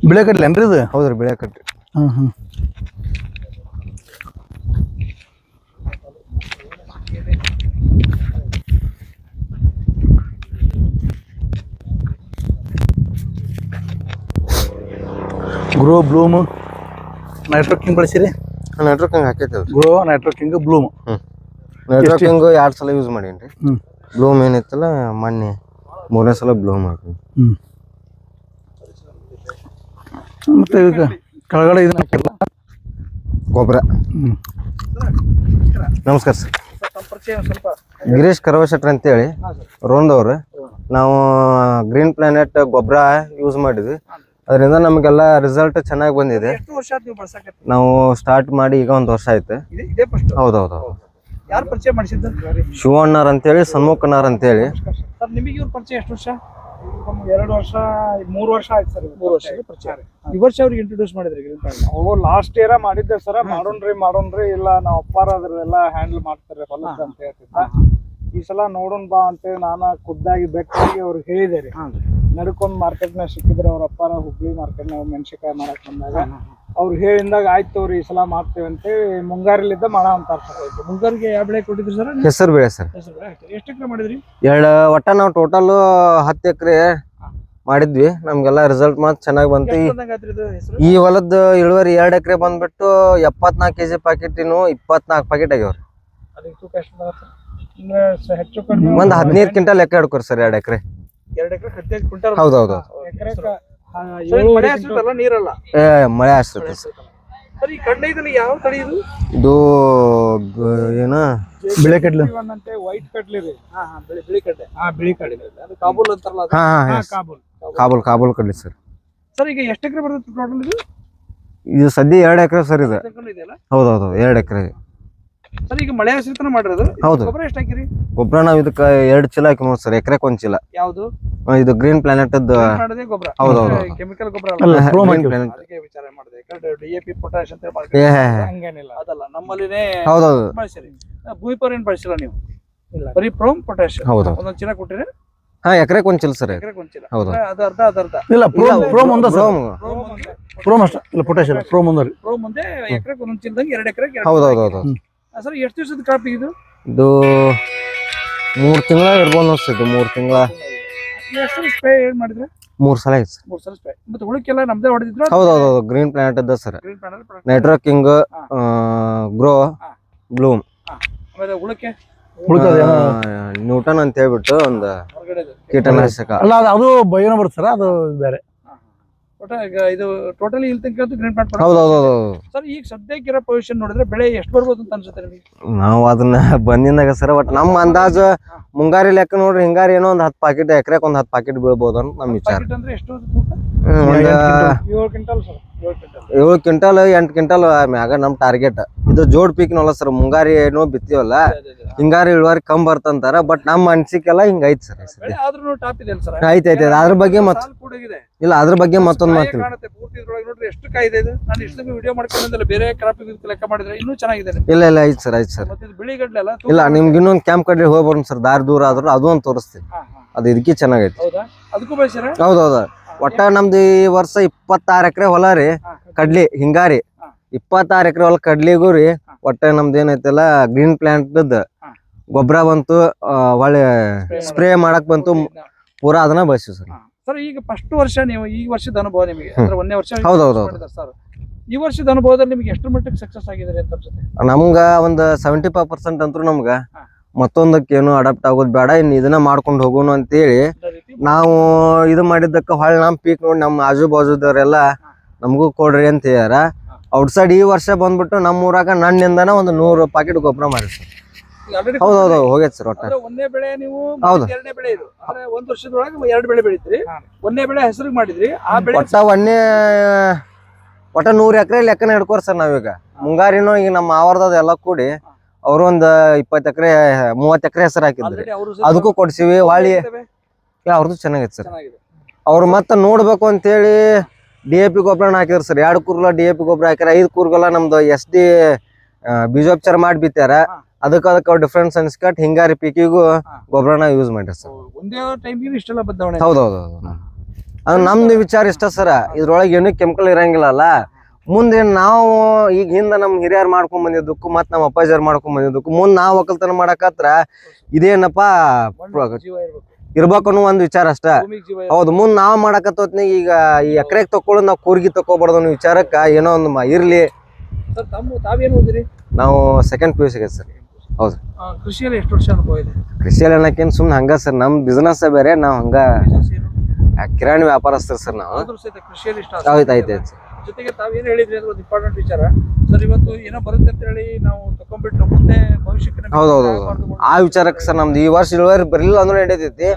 ಬಿಳೆ ಕಡ್ಲೆ ಏನ್ರಿ ಇದು? ಹೌದ್ರಿ ಬೆಳೆ ಕಟ್ಟಿ ಹಾಂ ಹಾಂ ಗ್ರೋ ಬ್ಲೂಮ್. ನೈಟ್ರೋಕಿಂಗ್ ಬಳಸಿರಿ? ನೆಟ್ವರ್ಕಿಂಗ್ ಹಾಕೈತಲ್ರಿ ಗ್ರೋ ನೈಟ್ರೋಕಿಂಗ್ ಬ್ಲೂಮ್. ಹ್ಞೂ ನೆಟ್ವರ್ಕಿಂಗ್ ಎರಡು ಸಲ ಯೂಸ್ ಮಾಡೀನಿ ರೀ ಹ್ಞೂ ಬ್ಲೂಮ್ ಏನಿತ್ತಲ್ಲ ಮೊನ್ನೆ ಮೂರನೇ ಸಲ ಬ್ಲೂಮ್ ಹಾಕಿ ಹ್ಞೂ ಮತ್ತು ಕೆಳಗಡೆ ಇದನ್ನ ಹಾಕಿಲ್ಲ ಗೊಬ್ಬರ. ಹ್ಞೂ ನಮಸ್ಕಾರ ಸರ್. ಗಿರೀಶ್ ಕರವಶೆಟ್ರ್ ಅಂತೇಳಿ ರೋಂದವ್ರು ನಾವು ಗ್ರೀನ್ ಪ್ಲಾನೆಟ್ ಗೊಬ್ಬರ ಯೂಸ್ ಮಾಡಿದ್ವಿ. ಅದರಿಂದ ನಮಗೆಲ್ಲ ರಿಸಲ್ಟ್ ಚೆನ್ನಾಗಿ ಬಂದಿದೆ. ನೀವು ಸ್ಟಾರ್ಟ್ ಮಾಡಿ ಈಗ ಒಂದು ವರ್ಷ ಆಯ್ತು. ಹೌದೌದು. ಯಾರು ಪರಿಚಯ ಮಾಡಿಸಿದ್ದು? ಶಿವಣ್ಣರ್ ಅಂತೇಳಿ ಸಣ್ಮುಖನಾರ್ ಅಂತೇಳಿ. ನಿಮಗೆ ಇವ್ರ ಪರಿಚಯ ಎಷ್ಟು ವರ್ಷ? ಎರಡು ವರ್ಷ ಮೂರು ವರ್ಷ ಆಯ್ತು ಸರ್ ಮೂರು ವರ್ಷ ಪರಿಚಯ ಈ ವರ್ಷ ಅವ್ರಿಗೆ ಇಂಟ್ರೊಡ್ಯೂಸ್ ಮಾಡಿದ್ರಿ ಗ್ರೀನ್ ಪ್ಲಾಂಟ್ ಅವು ಲಾಸ್ಟ್ ಇಯರ್ ಮಾಡಿದ್ದೆ ಸರ ಮಾಡೋಣ್ರಿ ಮಾಡೋಣ್ರಿ ಇಲ್ಲ ನಾವು ಅಪ್ಪಾರ ಅದ್ರೆಲ್ಲ ಹ್ಯಾಂಡಲ್ ಮಾಡ್ತಾರೆ ಹೊಲದ ಅಂತ ಹೇಳ್ತಿದ್ದ. ಈ ಸಲ ನೋಡೋಣ ಬಾ ಅಂತೇಳಿ ನಾನು ಖುದ್ದಾಗಿ ಬೆಟ್ಟಾಗಿ ಅವ್ರಿಗೆ ಹೇಳಿದೆ ರೀ ನಡ್ಕೊಂಡ್ ಮಾರ್ಕೆಟ್ ನಾಗ ಸಿಕ್ಕಿದ್ರೆ ಅವ್ರ ಅಪ್ಪಾರ ಹುಬ್ಳಿ ಮಾರ್ಕೆಟ್ ನಾಗ ಮೆಣಸಿನ್ಕಾಯಿ ಮಾಡಕ್ ಬಂದಾಗ ಅವ್ರು ಹೇಳಿದಾಗ ಆಯ್ತು ಅವ್ರು ಈ ಸಲ ಮಾಡ್ತೇವೆ ಅಂತೇಳಿ ಮುಂಗಾರಿಲಿದ್ದ ಮಾಡ ಅಂತ ಮುಂಗಾರಿಗೆ ಯಾವ ಬೆಳೆ ಕೊಟ್ಟಿದ್ರಿ ಸರ್? ಹೆಸರು ಬೆಳೆ ಸರ್. ಎಷ್ಟು ಎಕರೆ ಮಾಡಿದ್ರಿ? ಎರಡು ಒಟ್ಟ ನಾವು ಟೋಟಲ್ ಹತ್ತು ಎಕರೆ ಮಾಡಿದ್ವಿ. ನಮ್ಗೆಲ್ಲ ರಿಸಲ್ಟ್ ಮಾತ್ರ ಚೆನ್ನಾಗಿ ಬಂತು. ಈ- ಹೊಲದ ಇಳುವರಿ ಎರಡು ಎಕರೆ ಬಂದ್ಬಿಟ್ಟು ಎಪ್ಪತ್ನಾಲ್ಕು ಕೆಜಿ ಪಾಕೆಟಿನು ಇಪ್ಪತ್ನಾಲ್ಕು ಪ್ಯಾಕೆಟ್ ಆಗ್ಯಾವ್ರಿ ಒಂದ್ ಹದಿನೈದು ಕ್ವಿಂಟಲ್ ಲೆಕ್ಕ ಹಿಡ್ಕೊರಿ ಸರ್ ಎರಡು ಎಕರೆ. ಎರಡು ಎಕರೆ ಹದಿನೈದು ಕ್ವಿಂಟಲ್ ಹೌದೌದು ಮಳೆ ಹಸಿರುತ್ತಲ್ಲ ನೀರಲ್ಲ? ಏ ಮಳೆ ಆಶ್ರತೆ ಸರ್. ಸರ್ ಈ ಯಾವ ತಳಿ ಇದು? ಇದು ಗ- ಏನ? ಬಿಳೆ ಕಡ್ಲಿ. ವೈಟ್ ಕಡ್ಲೆ ರೀ. ಹಾ ಹಾ ಬಿಳಿ ಬಿಳಿ ಕಡ್ಲೆ. ಹಾ ಬಿಳಿ ಕಡ್ಲಿ. ಅದು ಕಾಬೂಲ್ ಅಂತಾರಲ್ಲ ಅದು? ಹಾ ಹಾ ಹಾ ಕಾಬೂಲ್. ಕಾಬೂಲ್ ಕಾಬೂಲ್ ಕಡ್ಲಿ ಸರ್. ಸರ್ ಈಗ ಎಷ್ಟು ಎಕರೆ ಬರುತ್ತೆ ಟೋಟಲ್ ಇದು? ಇದು ಸದ್ಯ ಎರಡು ಎಕರೆ ಸರ್ ಇದು. ಇದೆಯಲ್ಲ ಹೌದೌದು ಎರಡು ಎಕರೆ. ಸರ್ ಈಗ ಮಳೆ ಹಸಿರ್ತನ ಮಾಡಿರೋದು? ಹೌದು. ಗೊಬ್ಬರ ಎಷ್ಟು ಹಾಕಿರಿ? ಗೊಬ್ಬರ ನಾವು ಇದಕ್ಕೆ ಎರಡು ಚೀಲ ಹಾಕಿ ನೋಡಿ ಸರ್ ಎಕರೆಕ್ ಒಂದು ಚೀಲ. ಯಾವುದು? ಆ, ಇದು ಗ್ರೀನ್ ಪ್ಲಾನೆಟ್ ಮಾಡೋದೇ ಗೊಬ್ಬರ. ಹೌದೌದು. ಕೆಮಿಕಲ್ ಗೊಬ್ಬರ ಅಲ್ಲ. ಅಲ್ಲ ಪ್ರೋ ಗ್ರೀನ್ ಪ್ಲಾನೆಟ್ ಅದಕ್ಕೆ ವಿಚಾರ ಮಾಡಿದೆ. ಯಾಕಂದ್ರೆ ಡಿ ಎ ಪಿ ಪೊಟ್ಯಾಶ್ ಅಂತ. ಹಂಗೇನಿಲ್ಲ. ಅದಲ್ಲ ನಮ್ಮಲ್ಲಿನೇ ಹೌದೌದು ಬಳಸಿರಿ. ಭೂಮಿ ಪವರ್ ಏನ್ ಬಳಸಿಲ್ಲ ನೀವು? ಬರೀ ಪ್ರೋಮ್ ಪೊಟ್ಯಾಶ್ ಹೌದು. ಒಂದೊಂದ್ ಚೀಲ ಕೊಟ್ಟಿರಿ? ಹಾ ಎಕರೆಕ್ ಒಂದ್ ಚೀಲ ಸರ್ ಎಕರೆಗೆ ಒಂದ್ ಚೀಲ. ಹೌದು. ಅದು ಅರ್ಧ ಅದು ಅರ್ಧ. ಇಲ್ಲ ಪ್ರೋಮ್ ಪ್ರೋಮ್ ಒಂದ ಸರ್. ಪ್ರೋಮ್ ಒಂದೇ. ಅಷ್ಟ. ಇಲ್ಲ ಪೊಟ್ಯಾಶ್ ಇಲ್ಲ ಪ್ರೋಮ್ ಒಂದ ರೀ. ಪ್ರೋಮ್ ಎಕರೆಗೆ ಒಂದೊಂದ್ ಚೀಲದಂಗೆ ಎರಡು ಎಕರೆಗೆ ಹೌದೌದು ಹೌದು ಸರ್ ಎಷ್ಟು ದಿವಸದ ಕ್ರಾಪ್ ಇದು? ಇದು ಮೂರು ತಿಂಗಳ ಇರ್ಬೋದು ಅನ್ಸ್ತೈತಿ ಮೂರು ತಿಂಗಳ. ಎಷ್ಟು ಸ್ಪ್ರೇ ಏನ್ ಮಾಡಿದ್ರೆ? ಮೂರು ಸಲ ಐತೆ ಸರ್. ಮೂರ್ ಸಲ ಸ್ಪ್ರೇ ಮತ್ತೆ ಉಳಿಕೆಲ್ಲ ನಮ್ದೇ ಹೊಡೆದಿದ್ರು? ಹೌದು ಹೌದು ಗ್ರೀನ್ ಪ್ಲಾನೆಟ್ ಇದ್ದ sir. Green panel networking grow bloom ಆಮೇಲೆ ಉಳಿಕೆ ನ್ಯೂಟನ್ ಅಂತ ಹೇಳ್ಬಿಟ್ಟು ಒಂದು ಕೀಟನಾಶಕ. ಅಲ್ಲ ಅದು ಅದು ಬಯೋನ ಬರುತ್ತೆ ಸರ್ ಅದು ಬೇರೆ. ಒಟ್ಟ ಈಗ ಇದು ಟೋಟಲಿ ಇಲ್ಲಿ ತನಕ ಗ್ರೀನ್ ಪ್ಲಾಂಟ್ ಹೌದೌದು ಸರ್ ಈಗ ಸದ್ಯಕ್ಕಿರೋ ಪೊಸಿಷನ್ ನೋಡಿದ್ರೆ ಬೆಳೆ ಎಷ್ಟು ಬರ್ಬೋದು ಅಂತ ಅನ್ಸುತ್ತೆ ನಿಮಗೆ? ನಾವು ಅದನ್ನ ಬಂದಿನಾಗ ಸರ್ ಬಟ್ ನಮ್ಮ ಅಂದಾಜು ಮುಂಗಾರಿ ಲೆಕ್ಕ ನೋಡ್ರಿ ಹಿಂಗಾರಿ ಏನೋ ಒಂದ್ ಹತ್ತು ಪಾಕೆಟ್ ಎಕರೆಕ್ ಒಂದ್ ಹತ್ತು ಪಾಕೆಟ್ ಬೀಳ್ಬೋದು ಅಂತ ನಮ್ ವಿಚಾರ. ಅಂದ್ರೆ ಎಷ್ಟು ಒಂದ್ ಏಳು ಕ್ವಿಂಟಲ್ ಸರ್. ಏಳು ಕ್ವಿಂಟಲ್. ಎಂಟು ಕ್ವಿಂಟಲ್ ಮ್ಯಾಗ ನಮ್ ಟಾರ್ಗೆಟ್ ಇದು ಜೋಡ್ ಪೀಕ್ನಲ್ಲ ಸರ್ ಮುಂಗಾರಿ ಏನೋ ಬಿತ್ತೀವಲ್ಲ ಹಿಂಗಾರಿ ಇಳುವರಿ ಕಮ್ ಬರ್ತಂತಾರ ಬಟ್ ನಮ್ಮ ಅನ್ಸಿಕೆಲ್ಲ ಹಿಂಗ ಐತ್ ಸರ್ ಐತಿ ಐತಿ ಅದ್ರ ಬಗ್ಗೆ ಮತ್ತೆ ಇಲ್ಲ ಅದ್ರ ಬಗ್ಗೆ ಮತ್ತೊಂದ್ ಮಾತು ಇಲ್ಲ ಇಲ್ಲ ಐತ್ ಸರ್ ಐತ್ ಸರ್ ಇಲ್ಲ ನಿಮ್ಗೆ ಇನ್ನೊಂದ್ ಕ್ಯಾಂಪ್ ಕಡೆ ಹೋಗ್ಬಾರ್ದು ಸರ್ ದಾರಿ ದೂರ ಆದ್ರೂ ಅದು ಒಂದ್ ತೋರಿಸ್ತೀನಿ. ಅದು ಇದಕ್ಕೆ ಚೆನ್ನಾಗೈತಿ. ಹೌದೌದು ಒಟ್ಟ ನಮ್ದು ಈ ವರ್ಷ ಇಪ್ಪತ್ತಾರು ಎಕರೆ ಹೊಲ ರೀ ಕಡ್ಲಿ ಹಿಂಗಾರಿ. ಇಪ್ಪತ್ತಾರು ಎಕರೆ ಹೊಲ ಕಡ್ಲಿಗೂ ರೀ ಒಟ್ಟ ನಮ್ದು ಏನೈತಲ್ಲ ಗ್ರೀನ್ ಪ್ಲಾಂಟ್ ಹಾ. ಗೊಬ್ಬರ ಬಂತು ಆ, ಒಳ್ಳೆ ಸ್ಪ್ರೇ ಮಾಡಕ್ ಬಂತು ಪೂರಾ ಅದನ್ನ ಬಳಸಿವಿ ಸರ್ ಸರ್ ಈಗ ಫಸ್ಟ್ ವರ್ಷ ನೀವು ಈ ವರ್ಷದ ಅನುಭವ ನಿಮಗೆ ಅಂದ್ರೆ ಒಂದೇ ವರ್ಷ ಹೌದು, ಹೌದು, ಸರ್ ಈ ವರ್ಷದ ಅನುಭವದಲ್ಲಿ ನಿಮಗೆ ಎಷ್ಟು ಮಟ್ಟಿಗೆ ಸಕ್ಸಸ್ ಆಗಿದೆ ಅಂತ ಅನ್ಸುತ್ತೆ ನಮ್ಗ ಒಂದ್ ಸೆವೆಂಟಿ ಫೈವ್ ಪರ್ಸೆಂಟ್ ಅಂತೂ ನಮ್ಗ ಹಾ. ಮತ್ತೊಂದಕ್ಕೆ ಏನು ಅಡಾಪ್ಟ್ ಆಗೋದು ಬೇಡ ಇನ್ನು ಇದನ್ನ ಮಾಡ್ಕೊಂಡು ಹೋಗೋಣ ಅಂತೇಳಿ ಹೇಳಿ ನಾವು ಇದು ಮಾಡಿದ್ದಕ್ಕ ಹೊಳ್ಳಿ ನಮ್ ಪೀಕ್ ನೋಡಿ ನಮ್ಮ ಆಜು ಬಾಜುದವರೆಲ್ಲ ನಮಗೂ ಕೊಡ್ರಿ ಅಂತ ಹೇಳ್ಯಾರ. ಔಟ್ ಸೈಡ್ ಈ ವರ್ಷ ಬಂದ್ಬಿಟ್ಟು ನಮ್ಮ ಊರಾಗ ನನ್ನಿಂದನ ಒಂದು ನೂರು ಪಾಕೆಟ್ ಗೊಬ್ಬರ ಮಾಡಿ ಸರ್ ಹೌದೌದು ಹೋಗೈತೆ ಸರ್ ಒಟ್ಟ ಅಂದ್ರೆ ಒಂದೇ ಬೆಳೆ ನೀವು ಹೌದು. ಎರಡನೇ ಬೆಳೆ ಇದು. ಅಂದ್ರೆ ಒಂದ್ ವರ್ಷದೊಳಗೆ ಎರಡು ಬೆಳೆ ಬೆಳಿತೀರಿ. ಒಂದೇ ಬೆಳೆ ಹೆಸರಿಗೆ ಮಾಡಿದ್ರಿ. ಆ ಬೆಳೆ ಒಟ್ಟ ಒಂದೇ ಒಟ್ಟ ನೂರ್ ಎಕರೆ ಲೆಕ್ಕನ ಹಿಡ್ಕೋರಿ ಸರ್ ನಾವೀಗ. ಮುಂಗಾರಿನೂ ಈಗ ನಮ್ಮ ಆವರ್ದದ ಎಲ್ಲ ಕೂಡಿ ಅವ್ರು ಒಂದ್ ಇಪ್ಪತ್ತು ಎಕರೆ ಮೂವತ್ತು ಎಕರೆ ಹೆಸರು ಹಾಕಿದ್ರಿ. ಅದಕ್ಕೂ ಕೊಡ್ಸಿವಿ ಹೊಳ್ಳಿ ಅವ್ರದ್ದು ಚೆನ್ನಾಗೈತೆ ಸರ್. ಅವ್ರು ಮತ್ತೆ ನೋಡ್ಬೇಕು ಅಂತೇಳಿ ಡಿ ಎ ಪಿ ಗೊಬ್ಬರನ ಹಾಕಿದ್ರು ಸರ್. ಎರಡು ಕೂರ್ಗಳ ಡಿ ಎ ಪಿ ಗೊಬ್ಬರ ಹಾಕ್ಯಾರ ಐದು ಕೂರ್ಗೆಲ್ಲ ನಮ್ದು ಎಸ್ ಡಿ ಬೀಜೋಪಚಾರ ಮಾಡಿ ಬಿತ್ತಾರ ಅದಕ್ಕ ಅದಕ್ಕೆ ಡಿಫ್ರೆನ್ಸ್ ಅನ್ಸ್ಕಟ್ ಹಿಂಗಾರಿ ಪೀಕಿಗೂ ಗೊಬ್ಬರನ ಯೂಸ್ ಮಾಡ್ಯಾರ ಸರ್. ಹೌದೌದು ಅದು ನಮ್ದು ವಿಚಾರ ಇಷ್ಟ ಸರ. ಇದ್ರೊಳಗೆ ಏನು ಕೆಮಿಕಲ್ ಇರಂಗಿಲ್ಲಲ್ಲ ಮುಂದೆ ನಾವು ಈಗ ಹಿಂದ ನಮ್ಮ ಹಿರಿಯರ್ ಮಾಡ್ಕೊಂಡ್ ಬಂದಿದ್ದಕ್ಕು ಮತ್ ನಮ್ಮ ಅಪ್ಪಾಜಾರ್ ಮಾಡ್ಕೊಂಡ್ ಬಂದಿದ್ದಕ್ಕು ಮುಂದ್ ನಾವು ಒಕ್ಕಲ್ತನ ಮಾಡಕತ್ರ ಇದೇನಪ್ಪ ಇರ್ಬೇಕು. ಅನ್ನೋ ಒಂದು ವಿಚಾರ ಅಷ್ಟ. ಹೌದು ಮುಂದ್ ನಾವ್ ಮಾಡಕತ್ತೋತ್ನಿ ಈಗ ಈ ಎಕರೆಗ್ ತಕೊಳ್ಳೋದು ನಾವು ಕೂರ್ಗಿ ತಕೋಬಾರ್ದು ಅನ್ನೋ ವಿಚಾರಕ್ಕ ಏನೋ ಒಂದು ಮ- ಇರ್ಲಿ. ನಾವು ಸೆಕೆಂಡ್ ಪಿ ಯು ಸಿಗತ್ತೆ ಸರ್. ಹೌದು. ಕೃಷಿಯಲ್ಲಿ ಎಷ್ಟು ವರ್ಷ ಅನುಭವ ಇದೆ? ಕೃಷಿಯಲ್ಲಿ ಅನ್ನಕೇನ್ ಸುಮ್ನೆ ಹಂಗ ಸರ್ ನಮ್ ಬಿಸ್ನೆಸ್ ಬೇರೆ ನಾವ್ ಹಂಗ ಬಿಸ್ನೆಸ್ ಏನು? ಆ, ಕಿರಾಣಿ ವ್ಯಾಪಾರಸ್ಥರು ಸರ್ ನಾವು. ಆದ್ರೂ ಸಹಿತ ಕೃಷಿಯಲ್ಲಿ ಇಷ್ಟ ಆಯ್ತು ಆಯ್ತು ಆಯ್ತು ಜೊತೆಗೆ ತಾವೇನು ಹೇಳಿದ್ರಿ ಅಂದ್ರೆ ಒಂದು ಇಂಪಾರ್ಟೆಂಟ್ ವಿಚಾರ. ಸರ್ ಇವತ್ತು ಏನೋ ಬರುತ್ತೆ ಅಂತ ಹೇಳಿ ನಾವು ತಕೊಂಡ್ಬಿಟ್ಟು ಮುಂದೆ ಭವಿಷ್ಯಕ್ಕೆ ನಮಗೆ ಹೌದು, ಹೌದು, ಆಗಬಾರ್ದು. ಆ ವಿಚಾರಕ್ಕೆ ಸರ್ ನಮ್ದು ಈ ವರ್ಷ ಇಳುವರಿ ಬರಲಿಲ್ಲ ಅಂದ್ರೆ ನಡೀತೈತಿ.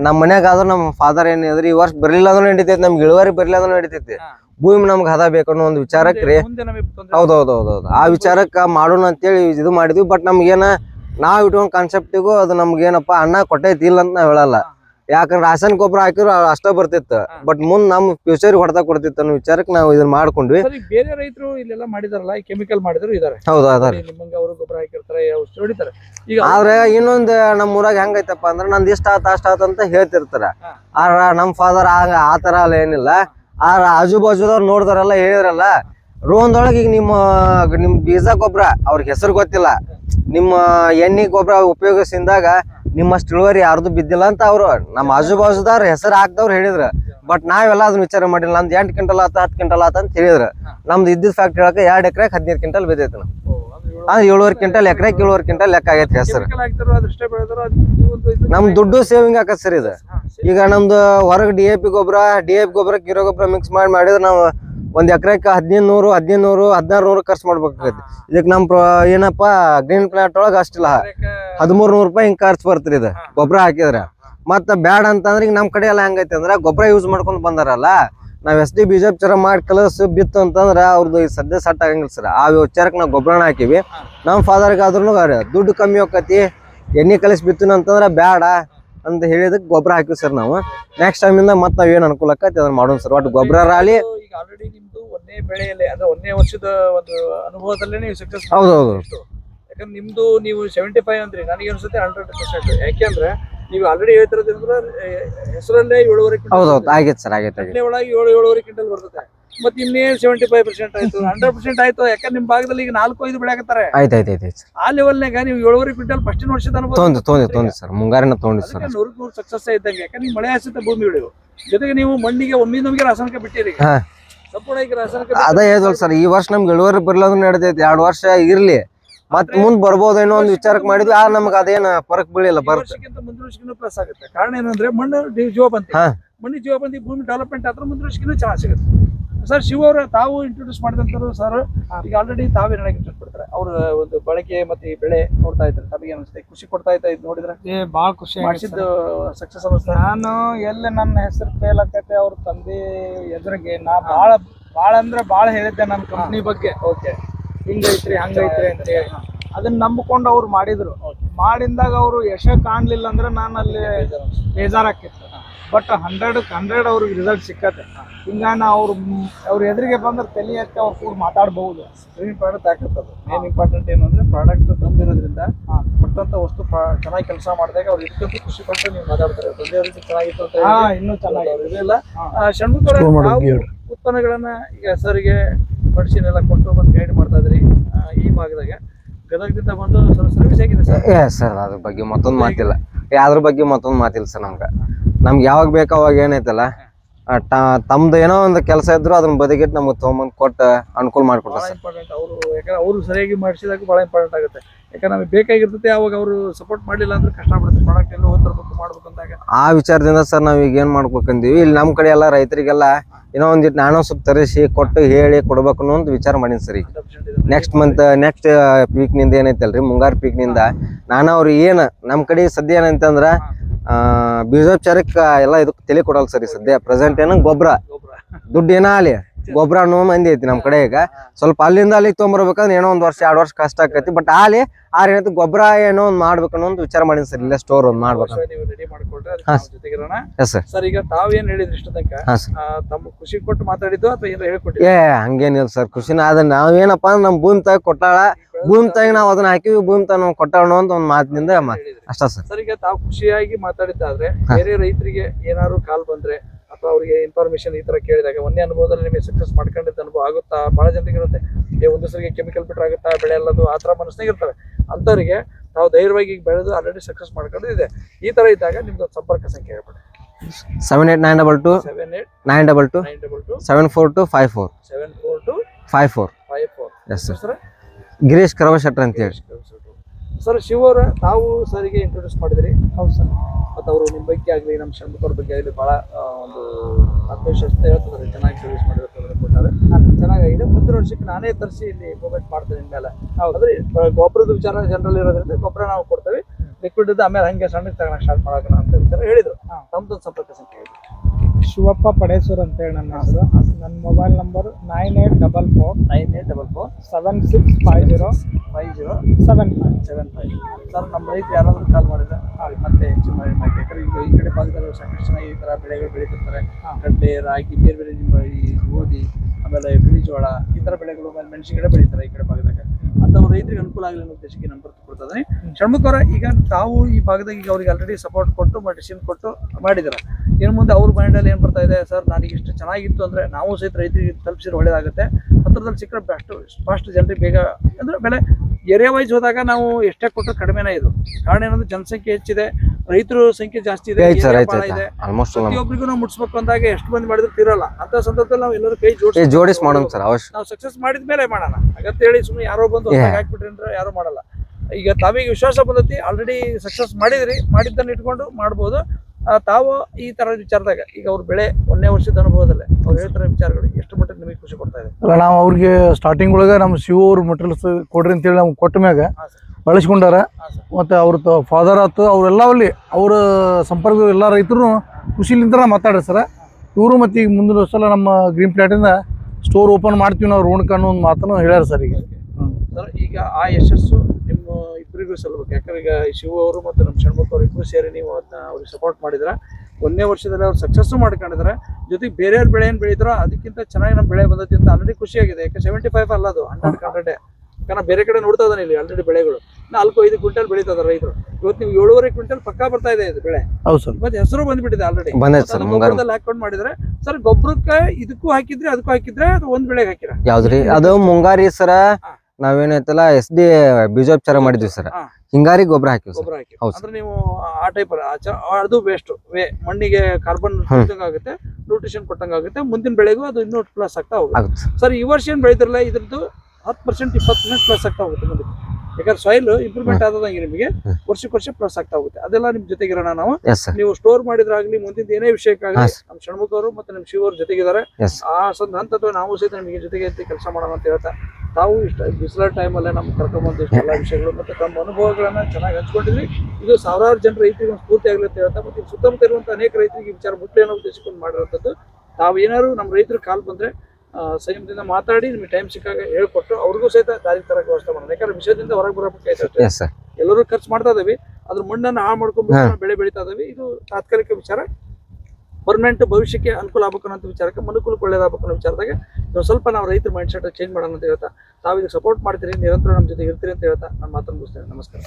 ನಮ್ಮ ಮನ್ಯಾಗ ಆದ್ರೂ ನಮ್ಮ ಫಾದರ್ ಏನ್ ಹೇಳಿದ್ರಿ ಈ ವರ್ಷ ಬರಲಿಲ್ಲ ಅಂದ್ರೆ ನಡೀತೈತಿ ನಮ್ಗೆ ಇಳುವರಿ ಬರಲಿಲ್ಲ ಅಂದ್ರೆ ನಡೀತೈತಿ. ಹಾ. ಭೂಮಿ ನಮ್ಗೆ ಹದ ಬೇಕು ಅನ್ನೋ ಒಂದು ವಿಚಾರಕ್ಕೆ ರೀ. ಮುಂದೆ- ನಮಗೆ ತೊಂದ್ರೆ ಆ ವಿಚಾರಕ್ಕ ಮಾಡೋಣ ಅಂತೇಳಿ ಇದು ಮಾಡಿದ್ವಿ ಬಟ್ ನಮ್ಗೇನ ನಾವ್ ಇಟ್ಕೊಂಡ್ ಕಾನ್ಸೆಪ್ಟಿಗೂ ಅದು ನಮ್ಗೇನಪ್ಪ ಅಣ್ಣ ಕೊಟ್ಟೈತಿ ಇಲ್ಲ ಅಂತ ನಾವ್ ಹೇಳಲ್ಲ. ಯಾಕಂದ್ರೆ ರಾಸಾಯನಿಕ ಗೊಬ್ಬರ ಹಾಕಿದ್ರು ಅಷ್ಟೇ ಬರ್ತಿತ್ತು. ಬಟ್ ಮುಂದ್ ನಮ್ ಫ್ಯೂಚರ್ ಹೊಡೆತ ಕೊಡ್ತಿತ್ತು ಅನ್ನೋ ವಿಚಾರಕ್ಕೆ ನಾವು ಇದನ್ನ ಮಾಡ್ಕೊಂಡ್ವಿ. ಸರಿ ಬೇರೆ ರೈತರು ಇಲ್ಲೆಲ್ಲ ಮಾಡಿದಾರಲ್ಲ ಈ ಕೆಮಿಕಲ್ ಮಾಡಿದ್ರು ಇದಾರೆ. ಹೌದು ಅದಾರ. ನಿಮ್ಮಂಗೆ ಅವರು ಗೊಬ್ಬರ ಹಾಕಿರ್ತಾರೆ ಔಷಧಿ ಹೊಡಿತಾರೆ. ಈಗ ಆದ್ರೆ ಇನ್ನೊಂದ್ ನಮ್ ಊರಾಗ ಹೆಂಗೈತಪ್ಪ ಅಂದ್ರೆ ನಂದ್ ಇಷ್ಟ ಆತ ಅಷ್ಟ ಆತ ಅಂತ ಹೇಳ್ತಿರ್ತಾರ. ಹಾ. ಆದ್ರ ನಮ್ ಫಾದರ್ ಆಗ ಆತರ ಅಲ್ಲ ಎಲ್ಲ ಏನಿಲ್ಲ. ಆದ್ರ ಆಜು ಬಾಜುದವ್ರು ನೋಡಿದಾರಲ್ಲ ಹೇಳಿದ್ರಲ್ಲ. ರೋನ್ದೊಳಗ ಈಗ ನಿಮ್ಮ ನಿಮ್ ಬೀಜ ಗೊಬ್ಬರ ಅವ್ರಿಗೆ ಹೆಸರು ಗೊತ್ತಿಲ್ಲ. ನಿಮ್ಮ ಎಣ್ಣೆ ಗೊಬ್ಬರ ಉಪಯೋಗಿಸಿದಾಗ ನಿಮ್ಮಷ್ಟು ಇಳುವರಿ ಯಾರ್ದು ಬಿದ್ದಿಲ್ಲ ಅಂತ ಅವ್ರು. ನಮ್ಮ ಆಜು ಬಾಜುದವ್ರ ಹೆಸರು ಹಾಕ್ದವ್ರು ಹೇಳಿದ್ರ. ಬಟ್ ನಾವೆಲ್ಲ ಅದನ್ನ ವಿಚಾರ ಮಾಡಿಲ್ಲ. ನಮ್ದು ಎಂಟು ಕ್ವಿಂಟಲ್ ಆತ ಹತ್ತು ಕ್ವಿಂಟಲ್ ಆತ ಅಂತ ಹೇಳಿದ್ರ. ನಮ್ದು ಇದ್ದಿದ್ದ ಫ್ಯಾಕ್ಟ್ರಿ ಒಳಗೆ ಎರಡು ಎಕರೆಗೆ ಹದಿನೈದು ಕ್ವಿಂಟಲ್ ಬಿದ್ದೈತಿ ನಾವು ಆ ಏಳುವರೆ ಕ್ವಿಂಟಲ್ ಎಕರೆಗೆ ಏಳುವರೆ ಕ್ವಿಂಟಲ್ ಲೆಕ್ಕ ಆಗೈತಿ ಹೆಸರು. ಅದು ನಮ್ ದುಡ್ಡು ಸೇವಿಂಗ್ ಆಕತ್ ಸರ್ ಇದು. ಈಗ ನಮ್ದು ಹೊರಗೆ ಡಿ ಎ ಪಿ ಗೊಬ್ಬರ ಡಿ ಎ ಪಿ ಗೊಬ್ಬರ ಕಿರೋ ಗೊಬ್ಬರ ಮಿಕ್ಸ್ ಮಾಡಿ ಮಾಡಿದ್ರೆ ನಾವು ಒಂದ್ ಎಕರೆಕ್ ಹದಿನೈದು ನೂರು ಹದಿನೈದು ನೂರು ಹದಿನಾರು ನೂರು ಖರ್ಚು ಮಾಡ್ಬೇಕಾಗತ್ತೆ ಇದಕ್ ನಮ್ ಏನಪ್ಪಾ ಗ್ರೀನ್ ಪ್ಲಾಂಟ್ ಒಳಗ ಅಷ್ಟಿಲ್ಲ. ಹದಿಮೂರ್ ನೂರು ರೂಪಾಯಿ ಹಿಂಗ್ ಖರ್ಚು ಬರ್ತೀರಿ ಇದು. ಗೊಬ್ಬರ ಹಾಕಿದ್ರೆ. ಮತ್ತ ಬ್ಯಾಡ ಅಂತಂದ್ರೆ ಈಗ ನಮ್ ಕಡೆ ಎಲ್ಲ ಹೆಂಗೈತಿ ಅಂದ್ರ ಗೊಬ್ಬರ ಯೂಸ್ ಮಾಡ್ಕೊಂಡ್ ಬಂದಾರಲ್ಲ ನಾವ್ ಎಸ್ ಡಿ ಬೀಜೋಪಚಾರ ಮಾಡಿ ಕಲಸ್ ಬಿತ್ತು ಅಂತಂದ್ರ ಅವ್ರದ್ದು ಈ ಸದ್ಯ ಸಟ್ ಆಗಂಗಿಲ್ಲ ಸರ್. ಆ ವಿಚಾರಕ್ಕೆ ನಾವು ಗೊಬ್ಬರನ ಹಾಕಿವಿ. ನಮ್ಮ ಫಾದರ್ಗೆ ಆದ್ರೂ ದುಡ್ಡು ಕಮ್ಮಿ ಹೋಗತಿ ಎಣ್ಣೆ ಕಲಸಿ ಬಿತ್ತು ಅಂತಂದ್ರ ಬ್ಯಾಡ ಅಂತ ಹೇಳಿದಕ್ಕೆ ಗೊಬ್ಬರ ಹಾಕಿವಿ ಸರ್ ನಾವು. ನೆಕ್ಸ್ಟ್ ಟೈಮಿಂದ ಮತ್ತೆ ನಾವ್ ಏನ್ ಅನುಕೂಲ ಆಕತಿ ಅದನ್ನ ಮಾಡೋಣ ಸರ್. ಒಟ್ಟು ಗೊಬ್ಬರ ರಾಲಿ ಈಗ ಆಲ್ರೆಡಿ ನಿಮ್ದು ಒಂದೇ ಬೆಳೆಯಲ್ಲಿ ಅಂದ್ರೆ ಒಂದೇ ವರ್ಷದ ಒಂದು ಅನುಭವದಲ್ಲೇ ನೀವು ಸಕ್ಸಸ್. ಯಾಕಂದ್ರೆ ನಿಮ್ದು ನೀವು ಸೆವೆಂಟಿ ಫೈವ್ ಅಂದ್ರಿ ನನಗೆ ಅನ್ಸುತ್ತೆ ಹಂಡ್ರೆಡ್ ಪರ್ಸೆಂಟ್ ಯಾಕೆಂದ್ರೆ ನೀವು ಆಲ್ರೆಡಿ ಹೇಳ್ತಿರೋದ್ರಿಂದ ಹೆಸರಲ್ಲೇ ಏಳುವರೆ ಕ್ವಿಂಟಲ್ ಹೌದೌದು ಆಗೈತೆ ಸರ್ ಆಗೈತೆ ಆಗೈತೆ. ಬರ್ತದೆ. ಒಳಗೆ ಏಳು ಏಳುವರೆ ಕ್ವಿಂಟಲ್ ಬರ್ತದೆ. ಮತ್ತೆ ಇನ್ನೇನು ಸೆವೆಂಟಿ ಫೈವ್ ಪರ್ಸೆಂಟ್ ಆಯ್ತು ಹಂಡ್ರೆಡ್ ಪರ್ಸೆಂಟ್ ಆಯ್ತು ಯಾಕಂದ್ರೆ ನಿಮ್ ಭಾಗದಲ್ಲಿ ಈಗ ನಾಲ್ಕು ಐದು ಬೆಳೆಯಕತ್ತಾರೆ ಆಯ್ತು ಆಯ್ತು ಆಯ್ತು ಸರ್. ಆ ಲೆವೆಲ್ನಾಗ ನೀವು ಏಳುವರೆ ಕ್ವಿಂಟಲ್ ಫಸ್ಟಿನ ವರ್ಷದ ಅನುಭವ ಸರ್ ಮುಂಗಾರಿನ ತೊಗೊಂಡಿ ಸರ್. ನೂರು ನೂರು ಸಕ್ಸಸ್ ಇದ್ದಂಗೆ ಯಾಕಂದ್ರೆ ನೀವು ಮಳೆ ಆಶ್ರಿತ ಭೂಮಿ ಬೆಳೆವು ಜೊತೆಗೆ ನೀವು ಮಣ್ಣಿಗೆ ಒಮ್ಮೆ ನಮಗೆ ರಾಸಾಯನಿಕ ಬಿಟ್ಟಿರಿ ಹಾ. ಅದೇ ಹೇಳಿದ್ವಲ್ಲ ಸರ್ ಈ ವರ್ಷ ನಮ್ಗೆ ಇಳುವರಿ ಬರ್ಲಾದ್ರು ನಡೆದೈತಿ ನಡ್ದೈತಿ ಎರಡು ವರ್ಷ ಇರ್ಲಿ. ಮತ್ ಮುಂದ್ ಬರ್ಬೋದೇನೋ ಒಂದು ವಿಚಾರಕ್ಕೆ ಮಾಡಿದ್ವಿ ಆ ನಮ್ಗೆ ಅದೇನ ಫರಕ್ ಬೀಳಿಲ್ಲ ಬರುತ್ತೆ ಪ್ಲಸ್ ಆಗುತ್ತೆ. ಕಾರಣ ಏನಂದ್ರೆ ಮಣ್ಣು ಜೀವ ಬಂತಿ. ಮಣ್ಣು ಜೀವ ಬಂದಿ ಭೂಮಿ ಡೆವಲಪ್ಮೆಂಟ್ ಆದ್ರೆ ಮುಂದಿನ ವರ್ಷಕ್ಕಿಂತ ಚೆನ್ನಾಗಿ ಸಿಗುತ್ತೆ. ಸರ್ ಶಿವ ಅವರು ತಾವು ಇಂಟ್ರೊಡ್ಯೂಸ್ ಮಾಡಿದಂಥವ್ರು ಸರ್ ಈಗ ಆಲ್ರೆಡಿ ತಾವೇ ನನಗೆ ಇಂಟ್ರೆಸ್ಟ್ ಕೊಡ್ತಾರೆ? ಅವ್ರ ಒಂದು ಬಳಕೆ ಮತ್ತೆ ಈ ಬೆಳೆ ನೋಡ್ತಾ ಇದ್ದಾರೆ. ತಮಗೆ ಅನಿಸುತ್ತೆ ಖುಷಿ ಕೊಡ್ತಾ ಇದ್ದ ಇದು ನೋಡಿದ್ರೆ? ಏ ಖುಷಿ ಮಾಡಿಸಿದ್ದು ಸಕ್ಸಸ್ ಸರ್ ನಾನು ಎಲ್ಲಿ ನನ್ನ ಹೆಸರು ಫೇಲ್ ಆಕೈತೆ ಅವ್ರ ತಂದೆ ಎದುರಿಗೆ ನಾ ಬಾಳ ಬಾಳ ಅಂದ್ರೆ ಬಾಳ ಹೇಳಿದ್ದೆ ನನ್ನ ಕಂಪ್ನಿ ಬಗ್ಗೆ. ಓಕೆ. ಹಿಂಗೈತ್ರಿ ಹಂಗೈತ್ರಿ ಅಂತ ಹೇಳಿ. ಅದನ್ನ ನಂಬಿಕೊಂಡು ಅವ್ರು ಮಾಡಿದ್ರು. ಮಾಡಿದಾಗ ಅವರು ಯಶ ಕಾಣ್ಲಿಲ್ಲ ಅಂದ್ರೆ ನಾನು ಅಲ್ಲಿ ಬೇಜಾರಾಕಿತ್ತು ಬಟ್ ಹಂಡ್ರೆಡ್ ಹಂಡ್ರೆಡ್ ಅವ್ರಿಗೆ ರಿಸಲ್ಟ್ ಸಿಕ್ಕತ್ತೆ. ಹಿಂಗ ನಾ ಅವ್ರು ಅವ್ರ ಎದುರಿಗೆ ಬಂದ್ರೆ ತಲೆ ಎತ್ತಿ ಅವ್ರು ಕೂಡ ಮಾತಾಡ್ಬಹುದು ಸ್ಕ್ರೀನ್ ಪ್ರಾಡಕ್ಟ್ ಹಾಕಿರ್ತದೆ ಮೇನ್ ಇಂಪಾರ್ಟೆಂಟ್ ಏನು ಅಂದ್ರೆ ಪ್ರಾಡಕ್ಟ್ ತಂದಿರೋದ್ರಿಂದ ಕೊಟ್ಟಂತ ವಸ್ತು ಚೆನ್ನಾಗಿ ಕೆಲಸ ಮಾಡಿದಾಗ ಅವ್ರು ಇದಕ್ಕಂತೂ ಖುಷಿ ಪಟ್ಟು ನೀವು ಮಾತಾಡ್ತಾರೆ. ತಂದೆಯವ್ರಿಗೆ ಚೆನ್ನಾಗಿತ್ತು ಅಂತ ಇನ್ನೂ ಚೆನ್ನಾಗಿ ಇದೆಲ್ಲ ಷಣ್ಮುಖ. ಉತ್ಪನ್ನಗಳನ್ನ ಈಗ ಸರ್ಗೆ ಮೆಡಿಸಿನ್ ಎಲ್ಲ ಕೊಟ್ಟು ಬಂದು ಗೈಡ್ ಮಾಡ್ತಾ ಇದ್ರಿ ಈ ಭಾಗದಾಗ. ಗದಗದಿಂದ ಬಂದು ಸರ್ವಿಸ್ ಆಗಿದೆ ಸರ್? ಸರ್ ಅದ್ರ ಬಗ್ಗೆ ಮತ್ತೊಂದು ಮಾತಿಲ್ಲ. ಯಾವ್ದ್ರ ಅದ್ರ ಬಗ್ಗೆ ಮತ್ತೊಂದು ಮಾತಿಲ್ಲ ಸರ್ ನಮ್ಗೆ. ನಮ್ಗೆ ಯಾವಾಗ ಬೇಕು ಅವಾಗ ಏನೈತಲ್ಲ ತಮ್ದು ಏನೋ ಒಂದು ಕೆಲಸ ಇದ್ರು ಅದನ್ನ ಬದಿಗಿಟ್ಟು ನಮಗೆ ತೊಗೊಂಬಂದು ಕೊಟ್ಟು ಅನುಕೂಲ ಸರ್. ಇಂಪಾರ್ಟೆಂಟ್ ಅವರು ಯಾಕಂದ್ರೆ ಅವರು ಸರಿಯಾಗಿ ಮಾಡಿಸಿದಾಗ ಬಹಳ ಇಂಪಾರ್ಟೆಂಟ್ ಆಗುತ್ತೆ. ಯಾಕಂದ್ರೆ ನಮಗೆ ಬೇಕಾಗಿರ್ತೈತೆ ಅವಾಗ ಅವರು ಸಪೋರ್ಟ್ ಮಾಡಲಿಲ್ಲ ಅಂದ್ರೆ ಕಷ್ಟ ಪಡುತ್ತೆ ಪ್ರಾಡಕ್ಟ್ ಎಲ್ಲ ಹೋಗ್ತಿರ್ಬೇಕು ಮಾಡ್ಬೇಕು ಅಂದಾಗ. ಆ ವಿಚಾರದಿಂದ ಸರ್ ನಾವು ಈಗ ಏನ್ ಮಾಡ್ಬೇಕಂದೀವಿ ಇಲ್ಲಿ ನಮ್ ಕಡೆ ಎಲ್ಲ ರೈತರಿಗೆಲ್ಲ ಏನೋ ಒಂದಿಟ್ಟು ನಾನು ಸ್ವಲ್ಪ ತರಿಸಿ ಕೊಟ್ಟು ಹೇಳಿ ಕೊಡ್ಬೇಕು ಅನ್ನೋ ಒಂದು ವಿಚಾರ ಮಾಡೀನಿ ಸರ್ ಈಗ. ನೆಕ್ಸ್ಟ್ ಮಂತ್ ನೆಕ್ಸ್ಟ್ ವೀಕ್ನಿಂದ ಏನೈತಲ್ರಿ? ಮುಂಗಾರು ಪೀಕ್ನಿಂದ ನಾನು ಅವ್ರು ಏನು ನಮ್ ಕಡೆ ಸದ್ಯ ಏನಂತಂದ್ರೆ ಬೀಜೋಪಚಾರಕ್ಕ ಎಲ್ಲ ಇದಕ್ಕೆ ತಲೆ ಕೊಡಲ್ಲ ಸರ್ ಈ ಸದ್ಯ. ಪ್ರೆಸೆಂಟ್ ಏನೋ ಗೊಬ್ಬರ ದುಡ್ಡು ಏನೋ ಅಲ್ಲಿ ಗೊಬ್ಬರ ಅನ್ನೋ ಮಂದಿ ಐತಿ ನಮ್ ಕಡೆ ಈಗ. ಸ್ವಲ್ಪ ಅಲ್ಲಿಂದ ಅಲ್ಲಿಗೆ ತೊಗೊಂಬರ್ಬೇಕಂದ್ರೆ ಏನೋ ಒಂದ್ ವರ್ಷ ಎರಡು ವರ್ಷ ಕಷ್ಟ ಆಕೈತಿ. ಬಟ್ ಅಲ್ಲಿ ಆರ್ ಏನೈತಿ ಗೊಬ್ಬರ ಏನೋ ಒಂದ್ ಮಾಡ್ಬೇಕು ಅನ್ನೋ ಒಂದು ವಿಚಾರ ಮಾಡೀನಿ ಸರ್. ಇಲ್ಲೇ ಸ್ಟೋರ್ ಒಂದ್ ಮಾಡ್ಬೇಕು ರೆಡಿ ಮಾಡ್ಕೊಟ್ರೆ ಸರ್. ಈಗ ತಾವೇನ್ ಹೇಳಿದ್ರಿ ಇಷ್ಟ ತನಕ ತಮ್ಮ ಖುಷಿ ಕೊಟ್ಟು ಮಾತಾಡಿದ್ದು ಅಥವಾ ಏನಾರ ಹೇಳ್ಕೊಟ್ಟಿದ್ದು? ಏ ಹಂಗೇನಿಲ್ಲ ಸರ್. ಖುಷಿನ ಅದ ನಾವೇನಪ್ಪ ಅಂದ್ರೆ ನಮ್ ಭೂಮಿ ತಾಯಿ ಕೊಟ್ಟಾಳ. ಭೂಮಿ ತಾಯಿ ನಾವ್ ಅದನ್ನ ಹಾಕಿವಿ ಭೂಮಿ ತಾಯಿ ನಾವು ಕೊಟ್ಟಾಳ ಅಂತ ಒಂದ್ ಮಾತಿನಿಂದ ಅಷ್ಟ ಸರ್. ಸರ್ ಈಗ ತಾವು ಖುಷಿಯಾಗಿ ಮಾತಾಡಿದ್ದಾದ್ರೆ ಬೇರೆ ರೈತರಿಗೆ ಏನಾದ್ರು ಕಾಲ್ ಬಂದ್ರೆ ಅಥವಾ ಅವರಿಗೆ ಇನ್ಫಾರ್ಮೇಶನ್ ಈ ತರ ಕೇಳಿದಾಗ ಒಂದೇ ಅನುಭವದಲ್ಲಿ ನಿಮಗೆ ಸಕ್ಸಸ್ ಮಾಡ್ಕೊಂಡಿದ್ದ ಅನುಭವ ಆಗುತ್ತಾ? ಬಹಳ ಜನರಿಗೆ ಇರುತ್ತೆ. ಏ ಒಂದು ಸರಿಗೆ ಕೆಮಿಕಲ್ ಬಿಟ್ಟರೆ ಆಗುತ್ತಾ? ಬೆಳೆ ಎಲ್ಲದು ಆ ಥರ ಮನಸ್ಸಿನಾಗ ಇರ್ತವೆ. ಅಂಥವ್ರಿಗೆ ನಾವು ಧೈರ್ಯವಾಗಿ ಬೆಳೆದು ಆಲ್ರೆಡಿ ಸಕ್ಸಸ್ ಮಾಡ್ಕೊಂಡಿದೆ ಈ ತರ ಇದ್ದಾಗ ನಿಮ್ದು ಸಂಪರ್ಕ ಸಂಖ್ಯೆ ಹೇಳ್ಬಿಡಿ. Seven eight nine double two seven eight nine double two nine double two seven four two five four seven four two five four five four yes sir Girish Karava Shettar ಅಂತ ಹೇಳಿ. ಸರ್ ಶಿವ ಅವರ ತಾವು ಸರಿಗೆ introduce ಮಾಡಿದ್ರಿ? ಹೌದು sir. ಮತ್ತು ಅವರು ನಿಮ್ಮ ಬಗ್ಗೆ ಆಗಲಿ ನಮ್ಮ ಶಂಭಕರ ಬಗ್ಗೆ ಆಗಲಿ ಭಾಳ ಒಂದು ಆತ್ಮವಿಶ್ವಾಸ ಹೇಳ್ತಿದ್ದಾರೆ ಚೆನ್ನಾಗಿ ಇಂಟ್ರೊಡ್ಯೂಸ್ ಮಾಡಿರ್ತಾರೆ ಕೊಟ್ಟಾರೆ. ಚೆನ್ನಾಗಿದೆ ಮುಂದಿನ ವರ್ಷಕ್ಕೆ ನಾನೇ ತರಿಸಿ ಇಲ್ಲಿ ಇಂಪ್ರೂವ್ಮೆಂಟ್ ಮಾಡ್ತೇನೆ ಇನ್ಮೇಲೆ ಅಂದ್ರೆ ಆ, ಗೊಬ್ಬರದ ವಿಚಾರ ಜನರಲ್ಲಿ ಇರೋದ್ರಿಂದ ಗೊಬ್ಬರ ನಾವು ಕೊಡ್ತೇವೆ. ಲಿಕ್ವಿಡ್ ಇದ್ದು ಆಮೇಲೆ ಹಂಗೆ ಸಣ್ಣಗೆ ತಗೋಣ ಸ್ಟಾರ್ಟ್ ಮಾಡೋಣ ಅಂತ ವಿಚಾರ ಹೇಳಿದ್ರು. ತಮ್ಮದೊಂದು ಸಂಪರ್ಕ ಸಂಖ್ಯೆ ಶಿವಪ್ಪ ಪಡೇಸೂರ್ ಅಂತ ಹೇಳಿ ನನ್ನ ಹೆಸರು. ನನ್ನ mobile number nine eight double four nine eight double four seven six five zero five zero seven five. Seven five. Sir ನಮ್ಮ ರೈತ ಯಾರಾದರೂ ಕಾಲ್ ಮಾಡಿದ್ರೆ ಮತ್ತೆ ಹೆಚ್ಚು ಮಾಡಿ ಮಾಹಿತಿ ಯಾಕಂದ್ರೆ ಈಗ ಈ ಕಡೆ ಭಾಗದಲ್ಲಿ ಸಾಕಷ್ಟು ಜನ ಈ ಥರ ಬೆಳೆಗಳು ಬೆಳೀತಿರ್ತಾರೆ. ಗಡ್ಡೆ ರಾಗಿ ಬೇರೆ ಬೇರೆ ನಿಮ್ಮ ಈ ಗೋಧಿ ಆಮೇಲೆ ಬಿಳಿ ಜೋಳ ಈ ಥರ ಬೆಳೆಗಳು ಆಮೇಲೆ ಮೆಣಸಿನ ಗಿಡ ಬೆಳೀತಾರೆ ಈ ಕಡೆ ಭಾಗದಾಗ. ಅಂಥವು ರೈತರಿಗೆ ಅನುಕೂಲ ಆಗಲಿ ಅನ್ನೋ ಉದ್ದೇಶಕ್ಕೆ ನಂಬರ್ ಕೊಡ್ತದೆ. ಷಣ್ಮುಖ ಅವರ ಈಗ ತಾವು ಈ ಭಾಗದಾಗ ಈಗ ಅವ್ರಿಗೆ ಆಲ್ರೆಡಿ ಸಪೋರ್ಟ್ ಕೊಟ್ಟು ಮೆಡಿಸಿನ್ ಕೊಟ್ಟು ಮಾಡಿದ್ದಾರೆ? ಇನ್ನು ಮುಂದೆ ಅವ್ರ ಮೈಂಡಲ್ಲಿ ಏನು ಬರ್ತಾ ಇದೆ? ಸರ್ ನನಗೆ ಇಷ್ಟು ಚೆನ್ನಾಗಿತ್ತು ಅಂದರೆ ನಾವು ಸಹಿತ ರೈತರಿಗೆ ತಲುಪಿಸಿದ್ರೆ ಒಳ್ಳೇದಾಗುತ್ತೆ. ಹತ್ರದಲ್ಲಿ ಸಿಕ್ಕರೆ ಬೆಸ್ಟ್ ಫಾಸ್ಟ್ ಜನರಿಗೆ ಬೇಗ ಅಂದರೆ ಬೆಲೆ ಏರಿಯಾ ವೈಸ್ ಹೋದಾಗ ನಾವು ಎಷ್ಟೇ ಕೊಟ್ಟರು ಕಡಿಮೆನೇ ಇದು. ಕಾರಣ ಏನಂದ್ರೆ ಜನಸಂಖ್ಯೆ ಹೆಚ್ಚಿದೆ ರೈತರ ಸಂಖ್ಯೆ ಜಾಸ್ತಿ ಇದೆ ಪ್ರತಿಯೊಬ್ಬರಿಗೂ ನಾವು ಮುಟ್ಸ್ಬೇಕು ಅಂದಾಗ ಎಷ್ಟು ಮಂದಿ ಮಾಡಿದ್ರು ತಿರಲ್ಲ. ಅಂತ ಸಂದರ್ಭದಲ್ಲಿ ನಾವು ಎಲ್ಲರೂ ಕೈ ಜೋಡಿಸಿ ಜೋಡಿಸಿ ಮಾಡೋಣ ಸರ್ ಅವಶ್ಯ ನಾವು ಸಕ್ಸಸ್ ಮಾಡಿದ ಮೇಲೆ ಮಾಡೋಣ. ಅಗತ್ಯ ಹೇಳಿ ಸುಮ್ಮನೆ ಯಾರೋ ಬಂದು ಹಾಕ್ಬಿಟ್ರಿ ಅಂದ್ರೆ ಯಾರು ಮಾಡಲ್ಲ. ಈಗ ತಾವೀಗ ವಿಶ್ವಾಸ ಬಂದೈತಿ ಆಲ್ರೆಡಿ ಸಕ್ಸಸ್ ಮಾಡಿದ್ರಿ ಮಾಡಿದ್ದನ್ನ ಇಟ್ಕೊಂಡು ಮಾಡ್ಬೋದು. ತಾವು ಈ ತರ ವಿಚಾರದಾಗ ಈಗ ಅವ್ರ ಬೆಳೆ ಒಂದೇ ವರ್ಷದ ಅನುಭವದಲ್ಲೇ ಅವ್ರು ಹೇಳ್ತಾರೆ ವಿಚಾರಗಳು ಎಷ್ಟು ಮಟ್ಟಿಗೆ ನಿಮಗೆ ಖುಷಿ ಕೊಡ್ತಾ ಇದೆ? ಅಲ್ಲ ನಾವು ಅವ್ರಿಗೆ ಸ್ಟಾರ್ಟಿಂಗ್ ಒಳಗೆ ನಮ್ಮ ಶಿವ ಅವ್ರ ಮೆಟೀರಿಯಲ್ಸ್ ಕೊಡ್ರಿ ಅಂತೇಳಿ ನಮ್ಗೆ ಕೊಟ್ಟ ಮ್ಯಾಗ ಬಳಸ್ಕೊಂಡಾರ. ಮತ್ತು ಅವ್ರ ಫಾದರ್ ಆತು ಅವರೆಲ್ಲ ಅಲ್ಲಿ ಅವರ ಸಂಪರ್ಕ ಎಲ್ಲ ರೈತರು ಖುಷಿಲಿಂದ ಮಾತಾಡ್ರಿ ಸರ. ಇವರು ಮತ್ತು ಈಗ ಮುಂದಿನ ಸಲ ನಮ್ಮ ಗ್ರೀನ್ ಪ್ಲಾಟಿಂದ ಸ್ಟೋರ್ ಓಪನ್ ಮಾಡ್ತೀವಿ ನಾವು ಅನ್ನೋ ಒಂದು ಮಾತನ್ನು ಹೇಳ್ಯಾರ ಸರ್ ಈಗ. ಸರ್ ಈಗ ಆ ಯಶಸ್ಸು ನಿಮ್ಮ ಇಬ್ಬರಿಗೂ ಸಲ್ಲಬೇಕು ಯಾಕಂದ್ರೆ ಈಗ ಶಿವ ಅವರು ಮತ್ತು ನಮ್ಮ ಷಣ್ಮುಖ ಅವರು ಇಬ್ಬರು ಸೇರಿ ನೀವು ಅದನ್ನ ಅವ್ರಿಗೆ ಸಪೋರ್ಟ್ ಮಾಡಿದ್ರ ಒಂದೇ ವರ್ಷದಲ್ಲಿ ಅವ್ರು ಸಕ್ಸಸ್ಸು ಮಾಡ್ಕೊಂಡಿದ್ದಾರೆ ಜೊತೆಗೆ ಬೇರೆಯವ್ರ ಬೆಳೆ ಏನು ಬೆಳೀತಾರೋ ಅದಕ್ಕಿಂತ ಚೆನ್ನಾಗಿ ನಮ್ಮ ಬೆಳೆ ಬಂದೈತಿ ಅಂತ ಆಲ್ರೆಡಿ ಖುಷಿಯಾಗಿದೆ ಯಾಕೆ ಸೆವೆಂಟಿ ಫೈವ್ ಅಲ್ಲ ಅದು ಹಂಡ್ರೆಡ್ ಹಂಡ್ರೆಡ್ ಯಾಕಂದ್ರೆ ಬೇರೆ ಕಡೆ ನೋಡ್ತಾ ಇದ್ದಾನೆ ಇಲ್ಲಿ ಆಲ್ರೆಡಿ ಬೆಳೆಗಳು. ನಾಲ್ಕು ಐದು ಕ್ವಿಂಟಲ್ ಬೆಳೀತಾ ಇದ್ದಾರೆ ರೈತರು. ಇವತ್ತು ನೀವು ಏಳುವರೆ ಕ್ವಿಂಟಲ್ ಪಕ್ಕಾ ಬರ್ತಾ ಇದೆ ಇದು ಬೆಳೆ. ಮತ್ತೆ ಹೆಸರು ಬಂದ್ಬಿಟ್ಟಿದೆ ಆಲ್ರೆಡಿ ಬಂದೈತೆ ಸರ್ ಮುಂಗಾರು. ಗೊಬ್ಬರದಲ್ಲಿ ಹಾಕೊಂಡು ಮಾಡಿದ್ರೆ ಸರ್ ಗೊಬ್ಬರಕ್ಕೆ ಇದಕ್ಕೂ ಹಾಕಿದ್ರೆ ಅದಕ್ಕೂ ಹಾಕಿದ್ರೆ ಅದು ಒಂದ್ ಬೆಳೆಗೆ ಹಾಕಿರ? ಯಾವ್ದ್ರಿ? ಅದು ಮುಂಗಾರಿ ಸರ. ನಾವೇನೈತಲ್ಲ ಎಸ್ ಡಿ ಬೀಜೋಪಚಾರ ಮಾಡಿದ್ವಿ ಸರ್. ಹಿಂಗಾರಿ ಗೊಬ್ಬರ ಹಾಕಿವಿ ಸರ್. ಗೊಬ್ಬರ ಹಾಕಿ ಹೌದು ಅಂದ್ರೆ ನೀವು ಆ ಟೈಪ್ ಅದು ವೇಸ್ಟ್ ವೇ ಮಣ್ಣಿಗೆ ಕಾರ್ಬನ್ ಆಗುತ್ತೆ ನ್ಯೂಟ್ರಿಷನ್ ಕೊಟ್ಟಂಗ ಆಗುತ್ತೆ ಮುಂದಿನ ಬೆಳೆಗೂ ಅದು ಇನ್ನೂ ಪ್ಲಸ್ ಆಗ್ತಾ ಹೋಗುತ್ತೆ. ಆಗುತ್ತೆ ಸರ್. ಈ ವರ್ಷ ಏನ್ ಬೆಳಿತಿರಲ್ಲ ಇದ್ರದ್ದು ಹತ್ತು ಪರ್ಸೆಂಟ್ ಇಪ್ಪತ್ತು ಪರ್ಸೆಂಟ್ ಪ್ಲಸ್ ಆಗ್ತಾ ಹೋಗುತ್ತೆ ಮುಂದೆ ಯಾಕಂದ್ರೆ ಸಾಯಿಲ್ ಇಂಪ್ರೂವ್ಮೆಂಟ್ ಆದಂಗೆ ನಿಮಗೆ ಹ್ಮ್. ವರ್ಷಕ್ಕೆ ವರ್ಷ ಪ್ಲಸ್ ಆಗ್ತಾ ಹೋಗುತ್ತೆ. ಅದೆಲ್ಲ ನಿಮ್ ಜೊತೆಗಿರೋಣ ನಾವು. ಎಸ್ ಸರ್ ನೀವು ಸ್ಟೋರ್ ಮಾಡಿದ್ರಾಗ್ಲಿ ಮುಂದಿನ ಏನೇ ವಿಷಯಕ್ಕಾಗಲಿ ಹಾ, ನಮ್ಮ ಷಣ್ಮುಖ ಅವರು ಮತ್ತೆ ನಮ್ಮ ಶಿವ ಅವ್ರ ಜೊತೆಗಿದ್ದಾರೆ. ಎಸ್ ಆ ಸಂದ ನಾವು ಸಹಿತ ನಿಮಗೆ ಜೊತೆಗೆ ಕೆಲಸ ಮಾಡೋಣ ಅಂತ ಹೇಳ್ತಾ ತಾವು ಇಷ್ಟ ಬಿಸಿಲ ಟೈಮಲ್ಲೇ ನಮ್ಗೆ ಕರ್ಕೊಂಬಂದು ಇಷ್ಟೆಲ್ಲ ವಿಷಯಗಳು ಮತ್ತೆ ತಮ್ಮ ಅನುಭವಗಳನ್ನ ಚೆನ್ನಾಗಿ ಹಂಚ್ಕೊಂಡಿದ್ವಿ. ಇದು ಸಾವಿರಾರು ಜನ ರೈತರಿಗೆ ಒಂದು ಸ್ಫೂರ್ತಿ ಆಗಲಿ ಅಂತ ಹೇಳ್ತಾ ಮತ್ತೆ ಸುತ್ತಮುತ್ತ ಇರುವಂತ ಅನೇಕ ರೈತರಿಗೆ ವಿಚಾರ ಮುಟ್ಲಿ ಅನ್ನೋ ಉದ್ದೇಶಕ್ಕೊಂಡು ಮಾಡಿರೋಂಥದ್ದು. ತಾವು ಏನಾದ್ರು ನಮ್ಮ ರೈತರು ಕಾಲ್ ಬಂದ್ರೆ ಸಂಯಮದಿಂದ ಮಾತಾಡಿ ನಿಮಗೆ ಟೈಮ್ ಸಿಕ್ಕಾಗ ಹೇಳ್ಕೊಟ್ಟು ಅವ್ರಿಗೂ ಸಹಿತ ದಾರಿ ತರಕ್ಕೆ ವ್ಯವಸ್ಥೆ ಮಾಡೋಣ. ಯಾಕಂದ್ರೆ ವಿಷಯದಿಂದ ಹೊರಗೆ ಬರಬೇಕಾಯ್ತು ಎಲ್ಲರೂ ಖರ್ಚು ಮಾಡ್ತಾ ಇದಾವೆ ಅದ್ರ ಮಣ್ಣನ್ನು ಹಾಳು ಮಾಡ್ಕೊಂಡ್ಬಿಟ್ಟು ನಾವು ಬೆಳೆ ಬೆಳೀತಾ ಇದಾವೆ ಇದು ತಾತ್ಕಾಲಿಕ ವಿಚಾರ. ಪರ್ಮನೆಂಟ್ ಭವಿಷ್ಯಕ್ಕೆ ಅನುಕೂಲ ಆಗ್ಬೇಕು ಅನ್ನೋ ವಿಚಾರಕ್ಕೆ ಮನುಕೂಲಕ್ಕೆ ಒಳ್ಳೇದಾಗಬೇಕು ಅನ್ನೋ ವಿಚಾರದಾಗ ನಾವು ಸ್ವಲ್ಪ ನಾವು ರೈತರ ಮೈಂಡ್ ಸೆಟ್ ಚೇಂಜ್ ಮಾಡೋಣ ಅಂತ ಹೇಳ್ತಾ ತಾವು ಇದಕ್ಕೆ ಸಪೋರ್ಟ್ ಮಾಡ್ತೀರಿ, ನಿರಂತರ ನಮ್ಮ ಜೊತೆ ಇರ್ತೀರಿ ಅಂತ ಹೇಳ್ತಾ, ನಾನು ಮಾತನ್ನು ಮುಗಿಸ್ತೇನೆ. ನಮಸ್ಕಾರ.